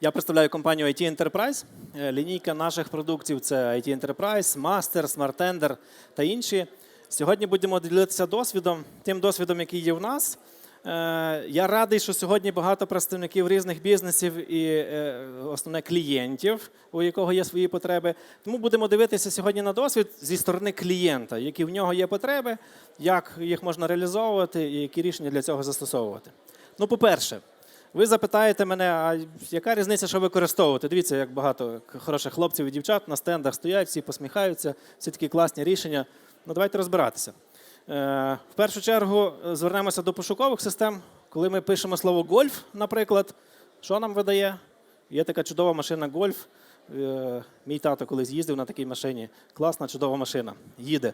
Я представляю компанію IT Enterprise. Е, Лінійка наших продуктів це IT Enterprise, Master, Smart Tender та інші. Сьогодні будемо ділитися досвідом, тим досвідом, який є в нас. Е, Я радий, що сьогодні багато представників різних бізнесів і е, основне клієнтів, у якого є свої потреби. Тому будемо дивитися сьогодні на досвід зі сторони клієнта, які в нього є потреби, як їх можна реалізовувати і які рішення для цього застосовувати. Ну, по-перше, ви запитаєте мене, а яка різниця, що використовувати? Дивіться, як багато хороших хлопців і дівчат на стендах стоять, всі посміхаються, всі такі класні рішення. Ну, давайте розбиратися. Е, В першу чергу е, звернемося до пошукових систем. Коли ми пишемо слово гольф, наприклад, що нам видає? Є така чудова машина гольф. Е, Мій тато колись їздив на такій машині. Класна, чудова машина. Їде.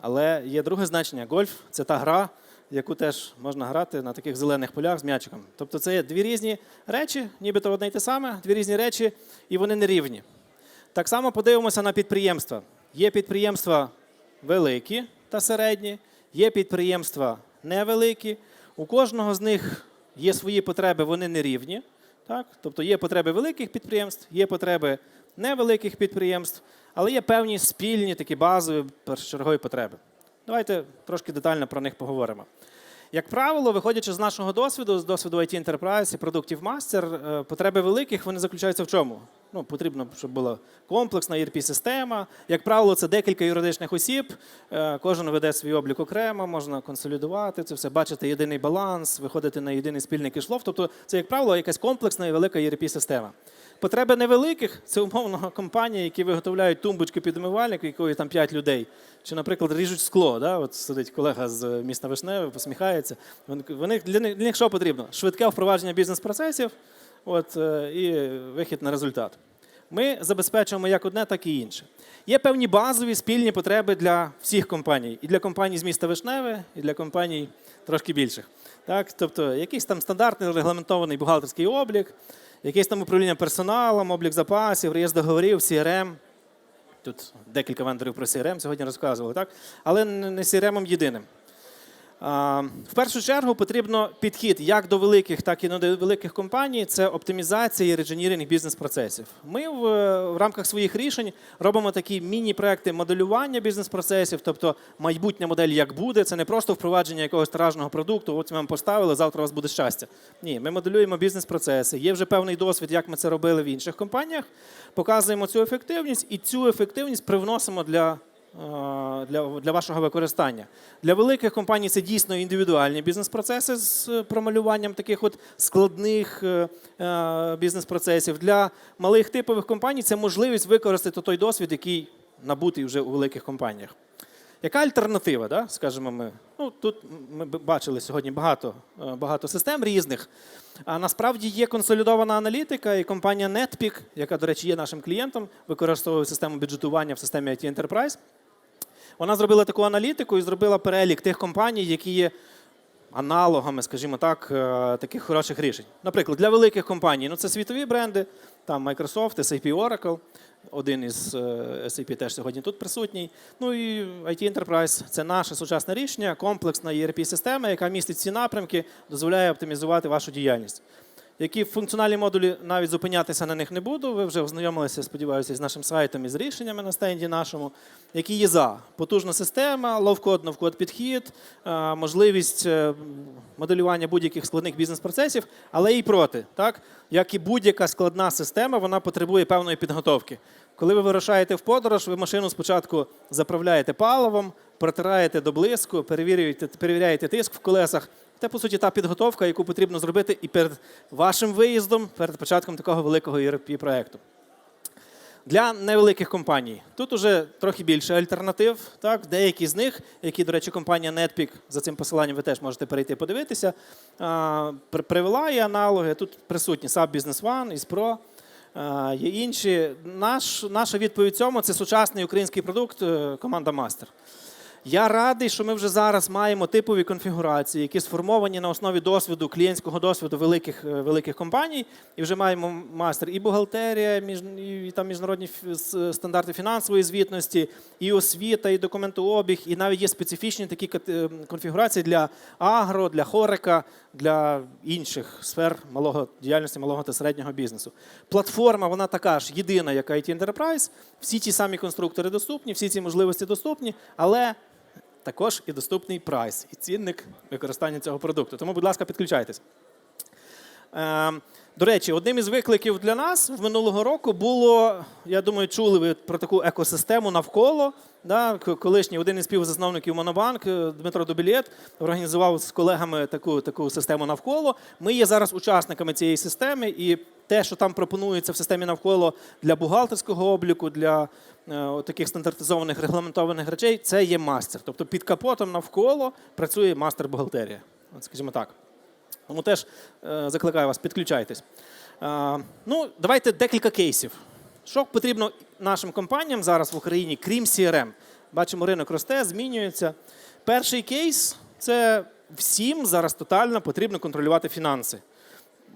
Але є друге значення. Гольф це та гра, яку теж можна грати на таких зелених полях з м'ячиком. Тобто це є дві різні речі, нібито одне й те саме, дві різні речі, і вони не рівні. Так само подивимося на підприємства. Є підприємства великі та середні, є підприємства невеликі. У кожного з них є свої потреби, вони не рівні. Так? Тобто є потреби великих підприємств, є потреби невеликих підприємств, але є певні спільні такі базові першочергові потреби. Давайте трошки детально про них поговоримо. Як правило, виходячи з нашого досвіду, з досвіду IT Enterprise і продуктів Master, е, потреби великих вони заключаються в чому? Ну, потрібно, щоб була комплексна ERP-система. Як правило, це декілька юридичних осіб. е, Кожен веде свій облік окремо, можна консолідувати це все, бачити єдиний баланс, виходити на єдиний спільний кишлов. Тобто, це, як правило, якась комплексна і велика ERP-система. Потреби невеликих це умовно компанії, які виготовляють тумбочки під умивальник, якої там 5 людей. Чи, наприклад, ріжуть скло. Да? От сидить колега з міста Вишневе, посміхається. Вони, для них що потрібно? Швидке впровадження бізнес-процесів от, е, і вихід на результат. Ми забезпечуємо як одне, так і інше. Є певні базові спільні потреби для всіх компаній, і для компаній з міста Вишневе, і для компаній трошки більших. Так? Тобто якийсь там стандартний регламентований бухгалтерський облік, якесь там управління персоналом, облік запасів, реєстр договорів, CRM. Тут декілька вендорів про CRM сьогодні розказували, так? але не CRM єдиним. В першу чергу потрібно підхід як до великих, так і до великих компаній. Це оптимізація і бізнес-процесів. Ми в, рамках своїх рішень робимо такі міні-проекти моделювання бізнес-процесів, тобто майбутня модель як буде. Це не просто впровадження якогось тиражного продукту. От ми вам поставили, завтра у вас буде щастя. Ні, ми моделюємо бізнес-процеси. Є вже певний досвід, як ми це робили в інших компаніях. Показуємо цю ефективність і цю ефективність привносимо для для, для вашого використання. Для великих компаній це дійсно індивідуальні бізнес-процеси з е, промалюванням таких от складних е, е, бізнес-процесів. Для малих типових компаній це можливість використати той досвід, який набутий вже у великих компаніях. Яка альтернатива? Да? Скажімо, ми ну тут ми бачили сьогодні багато, е, багато систем різних. А насправді є консолідована аналітика, і компанія NetPeak, яка, до речі, є нашим клієнтом, використовує систему бюджетування в системі IT Enterprise. Вона зробила таку аналітику і зробила перелік тих компаній, які є аналогами, скажімо так, е, таких хороших рішень. Наприклад, для великих компаній ну це світові бренди, там Microsoft, SAP Oracle, один із е, SAP теж сьогодні тут присутній. Ну і IT Enterprise це наше сучасне рішення, комплексна ERP-система, яка містить всі напрямки, дозволяє оптимізувати вашу діяльність. Які функціональні модулі навіть зупинятися на них не буду. Ви вже ознайомилися, сподіваюся, з нашим сайтом і з рішеннями на стенді нашому, які є за потужна система, лоw-код, підхід, е, можливість е, моделювання будь-яких складних бізнес-процесів, але і проти. Так? Як і будь-яка складна система, вона потребує певної підготовки. Коли ви вирушаєте в подорож, ви машину спочатку заправляєте паливом, протираєте до блиску, перевіряєте, перевіряєте тиск в колесах. Це, по суті, та підготовка, яку потрібно зробити і перед вашим виїздом, перед початком такого великого erp проекту Для невеликих компаній тут уже трохи більше альтернатив. Так? Деякі з них, які, до речі, компанія NetPeak, за цим посиланням ви теж можете перейти подивитися, привела є аналоги. Тут присутні SAP Business One, ISPRO, є інші. Наш, наша відповідь цьому це сучасний український продукт е, команда Master. Я радий, що ми вже зараз маємо типові конфігурації, які сформовані на основі досвіду, клієнтського досвіду великих, е, великих компаній. І вже маємо мастер і бухгалтерія, і там міжнародні стандарти фінансової звітності, і освіта, і документообіг, і навіть є специфічні такі е, конфігурації для агро, для хорика, для інших сфер малого діяльності малого та середнього бізнесу. Платформа вона така ж єдина, як IT Enterprise. Всі ті самі конструктори доступні, всі ці можливості доступні, але також і доступний прайс, і цінник використання цього продукту. Тому, будь ласка, підключайтесь. Е, До речі, одним із викликів для нас в минулого року було, я думаю, чули ви про таку екосистему навколо. Да? Колишній один із співзасновників Монобанк е, Дмитро Добілєт організував з колегами таку, таку систему навколо. Ми є зараз учасниками цієї системи, і те, що там пропонується в системі навколо для бухгалтерського обліку, для е, таких стандартизованих регламентованих речей, це є мастер. Тобто під капотом навколо працює мастер бухгалтерія. Скажімо так. Тому теж е, закликаю вас, підключайтесь. Е, ну, давайте декілька кейсів. Що потрібно нашим компаніям зараз в Україні, крім CRM? Бачимо, ринок росте, змінюється. Перший кейс це всім зараз тотально потрібно контролювати фінанси.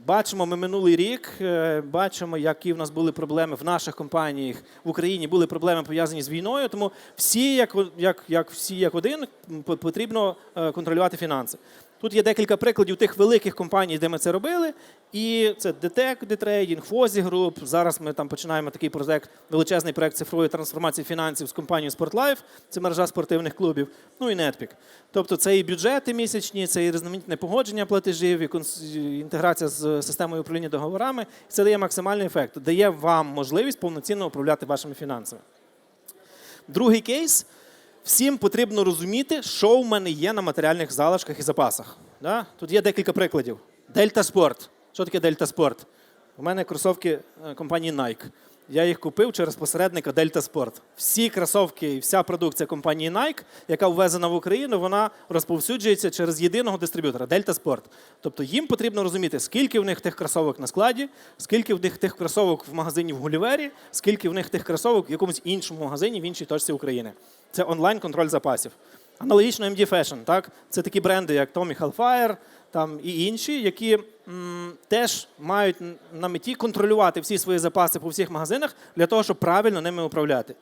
Бачимо, ми минулий рік е, бачимо, які в нас були проблеми в наших компаніях в Україні. Були проблеми пов'язані з війною. Тому всі, як, як, як всі як один, потрібно контролювати фінанси. Тут є декілька прикладів тих великих компаній, де ми це робили. І це DTEC, Детрейдінг, Фозі Груп. Зараз ми там починаємо такий проект, величезний проект цифрової трансформації фінансів з компанією SportLife, це мережа спортивних клубів, ну і Netpeak. Тобто це і бюджети місячні, це і різноманітне погодження платежів, і інтеграція з системою управління договорами. Це дає максимальний ефект, дає вам можливість повноцінно управляти вашими фінансами. Другий кейс. Всім потрібно розуміти, що в мене є на матеріальних залишках і запасах. Да? Тут є декілька прикладів. Дельта Спорт. Що таке Дельта Спорт? У мене кросовки е, компанії Nike. Я їх купив через посередника Дельта Спорт. Всі кросовки і вся продукція компанії Nike, яка ввезена в Україну, вона розповсюджується через єдиного дистриб'ютора Дельта Спорт. Тобто їм потрібно розуміти, скільки в них тих кросовок на складі, скільки в них тих кросовок в магазині в Гулівері, скільки в них тих кросовок в якомусь іншому магазині в іншій точці України. Це онлайн-контроль запасів. Аналогічно MD Fashion, так? Це такі бренди, як Tommy Hellfire там, і інші, які м, теж мають на меті контролювати всі свої запаси по всіх магазинах для того, щоб правильно ними управляти.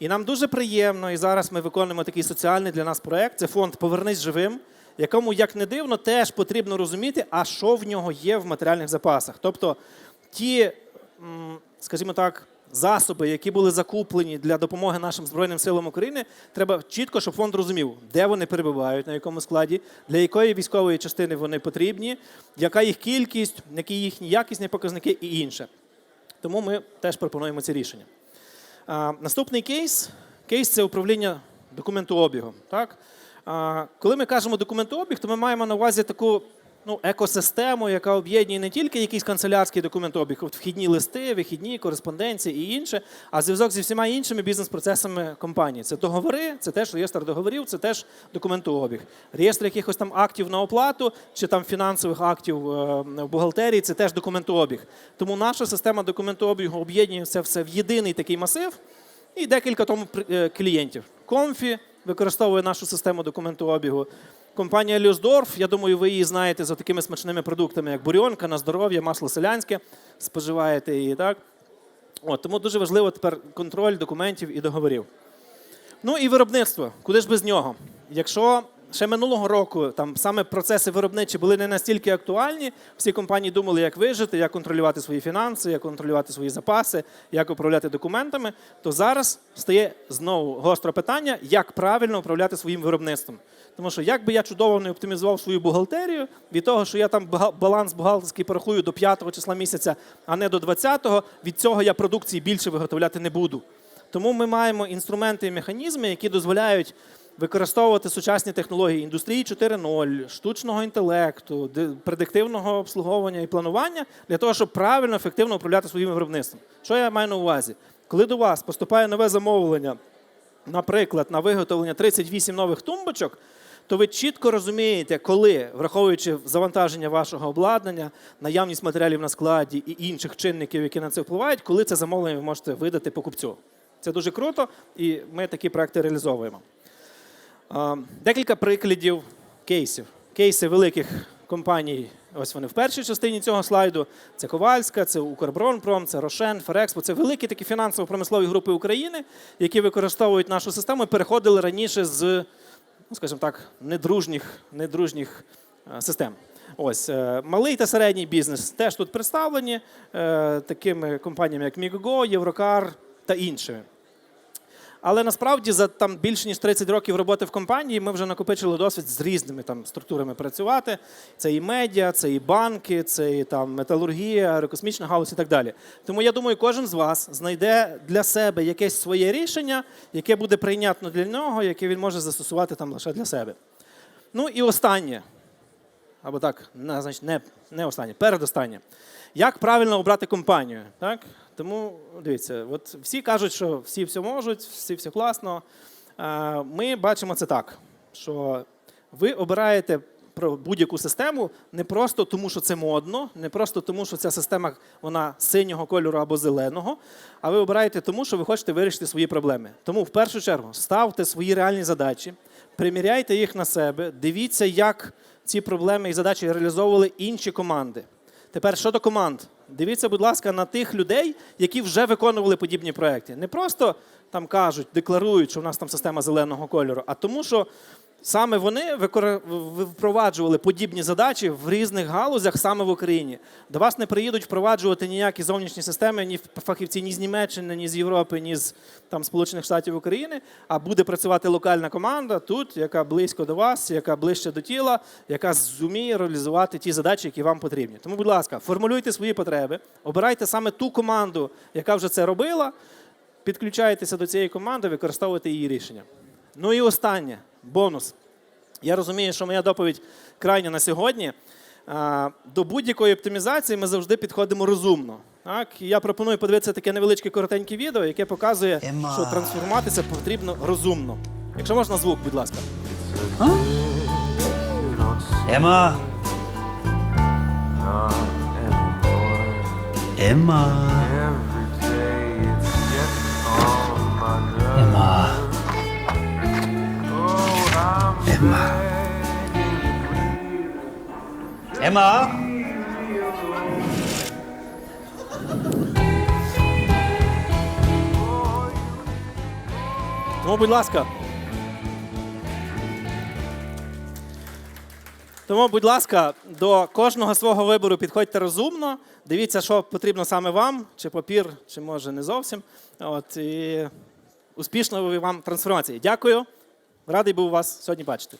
І нам дуже приємно, і зараз ми виконуємо такий соціальний для нас проект. Це фонд Повернись живим, якому, як не дивно, теж потрібно розуміти, а що в нього є в матеріальних запасах. Тобто ті, м, скажімо так, засоби, які були закуплені для допомоги нашим Збройним силам України, треба чітко, щоб фонд розумів, де вони перебувають, на якому складі, для якої військової частини вони потрібні, яка їх кількість, які їхні якісні показники і інше. Тому ми теж пропонуємо ці рішення. А, наступний кейс кейс це управління документообігом. Так? А, коли ми кажемо документообіг, то ми маємо на увазі таку ну, екосистему, яка об'єднує не тільки якийсь канцелярський документообіг, вхідні листи, вихідні, кореспонденції і інше, а зв'язок зі всіма іншими бізнес-процесами компанії. Це договори, це теж реєстр договорів, це теж документообіг. Реєстр якихось там актів на оплату чи там фінансових актів е, в бухгалтерії це теж документообіг. Тому наша система документообігу об'єднує це все в єдиний такий масив і декілька тому е, клієнтів. Комфі використовує нашу систему документообігу. Компанія Люсдорф, я думаю, ви її знаєте за такими смачними продуктами, як бурьонка, на здоров'я, масло селянське. Споживаєте її, так? От, тому дуже важливо тепер контроль документів і договорів. Ну і виробництво. Куди ж без нього? Якщо ще минулого року там саме процеси виробничі були не настільки актуальні, всі компанії думали, як вижити, як контролювати свої фінанси, як контролювати свої запаси, як управляти документами, то зараз стає знову гостре питання, як правильно управляти своїм виробництвом. Тому що як би я чудово не оптимізував свою бухгалтерію, від того, що я там баланс бухгалтерський порахую до 5 числа місяця, а не до 20-го, від цього я продукції більше виготовляти не буду. Тому ми маємо інструменти і механізми, які дозволяють використовувати сучасні технології індустрії 4.0, штучного інтелекту, предиктивного обслуговування і планування для того, щоб правильно, ефективно управляти своїм виробництвом. Що я маю на увазі? Коли до вас поступає нове замовлення, наприклад, на виготовлення 38 нових тумбочок, то ви чітко розумієте, коли, враховуючи завантаження вашого обладнання, наявність матеріалів на складі і інших чинників, які на це впливають, коли це замовлення ви можете видати покупцю. Це дуже круто, і ми такі проекти реалізовуємо. Декілька прикладів кейсів. Кейси великих компаній. Ось вони в першій частині цього слайду. Це Ковальська, це Укрборонпром, це Рошен, Ферекспо. Це великі такі фінансово-промислові групи України, які використовують нашу систему і переходили раніше з, ну, скажімо так, недружніх, недружніх е, систем. Ось е, малий та середній бізнес теж тут представлені е, такими компаніями, як Мігого, Єврокар та іншими. Але насправді за там більше ніж 30 років роботи в компанії ми вже накопичили досвід з різними там структурами працювати. Це і медіа, це і банки, це і там металургія, аерокосмічна галузь і так далі. Тому я думаю, кожен з вас знайде для себе якесь своє рішення, яке буде прийнятно для нього, яке він може застосувати там лише для себе. Ну і останнє, або так, не, значить, не, не останнє, передостаннє. Як правильно обрати компанію? Так? Тому дивіться, от всі кажуть, що всі все можуть, всі все класно. Е, Ми бачимо це так, що ви обираєте про будь-яку систему не просто тому, що це модно, не просто тому, що ця система вона синього кольору або зеленого, а ви обираєте тому, що ви хочете вирішити свої проблеми. Тому в першу чергу ставте свої реальні задачі, приміряйте їх на себе, дивіться, як ці проблеми і задачі реалізовували інші команди. Тепер щодо команд, дивіться, будь ласка, на тих людей, які вже виконували подібні проекти. Не просто там кажуть, декларують, що в нас там система зеленого кольору, а тому, що саме вони впроваджували подібні задачі в різних галузях саме в Україні. До вас не приїдуть впроваджувати ніякі зовнішні системи, ні фахівці ні з Німеччини, ні з Європи, ні з там, Сполучених Штатів України, а буде працювати локальна команда тут, яка близько до вас, яка ближче до тіла, яка зуміє реалізувати ті задачі, які вам потрібні. Тому, будь ласка, формулюйте свої потреби, обирайте саме ту команду, яка вже це робила, підключайтеся до цієї команди, використовуйте її рішення. Ну і останнє бонус. Я розумію, що моя доповідь крайня на сьогодні. До будь-якої оптимізації ми завжди підходимо розумно. Так? І я пропоную подивитися таке невеличке коротеньке відео, яке показує, що трансформуватися потрібно розумно. Якщо можна звук, будь ласка. Emma. Emma. Emma. Emma. Emma. Тому, будь ласка. Тому, будь ласка, до кожного свого вибору підходьте розумно. Дивіться, що потрібно саме вам, чи папір, чи може не зовсім. От, і успішної вам трансформації. Дякую. Радий був вас сьогодні бачити.